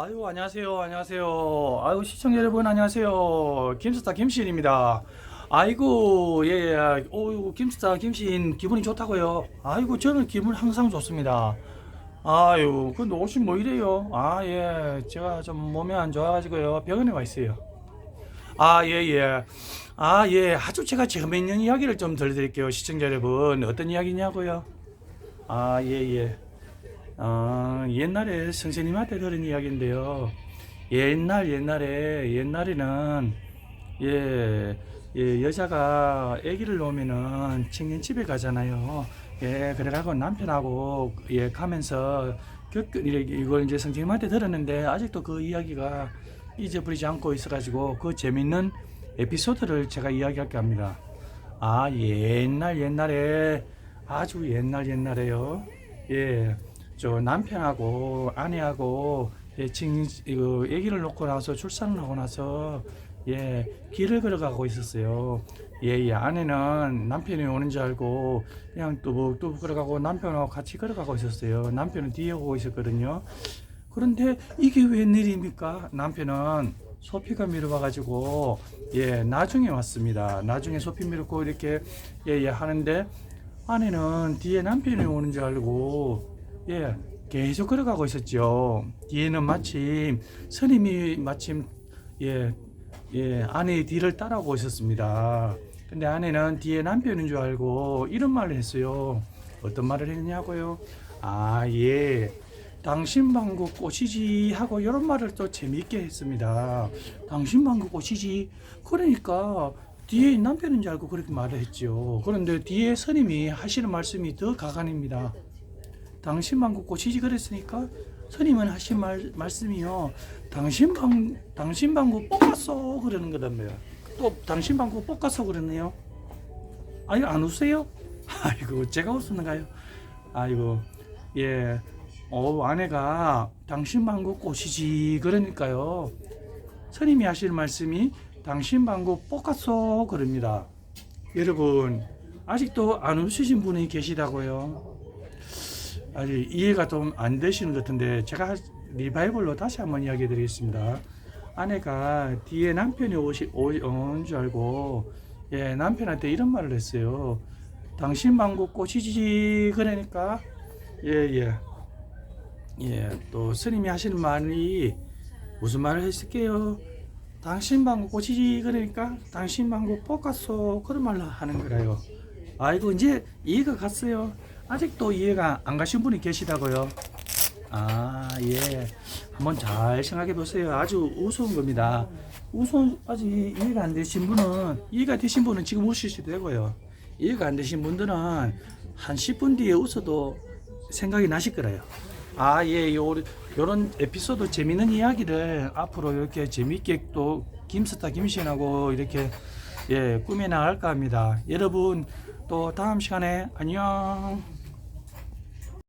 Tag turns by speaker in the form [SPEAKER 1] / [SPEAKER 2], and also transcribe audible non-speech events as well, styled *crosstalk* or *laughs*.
[SPEAKER 1] 아유 안녕하세요. 안녕하세요. 아유 시청자 여러분 안녕하세요. 김스타 김시인입니다. 아이고 예 오유 김스타 김시인 기분이 좋다고요? 아이고 저는 기분 항상 좋습니다. 아유 근데 옷이 뭐 이래요? 아 예. 제가 좀 몸이 안 좋아가지고요. 병원에 와 있어요. 아 예 예. 아 예. 아주 제가 재미있는 이야기를 좀 들려드릴게요 시청자 여러분. 어떤 이야기냐고요? 아 예 예 아, 옛날에 선생님한테 들은 이야기인데요. 옛날 옛날에 옛날에는 예, 예 여자가 아기를 놓으면은 청년 집에 가잖아요. 예, 그래가고 남편하고 예 가면서 겪 이걸 이제 선생님한테 들었는데 아직도 그 이야기가 잊어버리지 않고 있어가지고 그 재밌는 에피소드를 제가 이야기할게 합니다. 아 옛날 옛날에 아주 옛날 옛날에요. 예. 저 남편하고 아내하고 예, 친 이거 아기를 놓고 나서 출산을 하고 나서 예 길을 걸어가고 있었어요. 예, 예 아내는 남편이 오는 줄 알고 그냥 뚜벅뚜벅 걸어가고 남편하고 같이 걸어가고 있었어요. 남편은 뒤에 오고 있었거든요. 그런데 이게 웬일입니까? 남편은 소피가 미뤄와가지고 예 나중에 왔습니다. 나중에 소피 미뤘고 이렇게 예예 하는데 아내는 뒤에 남편이 오는 줄 알고 예, 계속 걸어가고 있었죠. 뒤에는 마침 스님이 마침 예, 예, 아내의 뒤를 따라오고 있었습니다. 근데 아내는 뒤에 남편인 줄 알고 이런 말을 했어요. 어떤 말을 했냐고요? 아, 예. 당신 방구 꽃이지 하고 이런 말을 또 재미있게 했습니다. 당신 방구 꽃이지. 그러니까 뒤에 남편인 줄 알고 그렇게 말을 했죠. 그런데 뒤에 스님이 하시는 말씀이 더 가관입니다. 당신 방구 꽃이지 그랬으니까 스님은 하신 말, 말씀이요. 당신 방 당신 방구 볶았어 그러는 거라며요. 또 당신 방구 볶았어 그러네요. 아니 안 웃으세요? *laughs* 아이고 제가 웃었는가요? 아이고 예. 어 아내가 당신 방구 꽃이지 그러니까요. 스님이 하시는 말씀이 당신 방구 볶았어 그럽니다. 여러분 아직도 안 웃으신 분이 계시다고요. 아직 이해가 좀 안 되시는 것 같은데 제가 리바이벌로 다시 한번 이야기 드리겠습니다. 아내가 뒤에 남편이 오시, 오, 오는 줄 알고 예, 남편한테 이런 말을 했어요. 당신 방구 꽃이지 그러니까 예예 예, 또 스님이 하시는 말이 무슨 말을 했을게요? 당신 방구 꽃이지 그러니까 당신 방구 볶았어 그런 말로 하는 거라요. 아이고 이제 이해가 갔어요. 아직도 이해가 안 가신 분이 계시다고요. 아, 예. 한번 잘 생각해 보세요. 아주 우스운 겁니다. 우스운, 아직 이해가 안 되신 분은, 이해가 되신 분은 지금 웃으셔도 되고요. 이해가 안 되신 분들은 한 10분 뒤에 웃어도 생각이 나실 거예요. 아, 예, 요, 요런 에피소드 재밌는 이야기를 앞으로 이렇게 재밌게 또 김스타 김신하고 이렇게 예, 꾸며 나갈까 합니다. 여러분, 또 다음 시간에 안녕.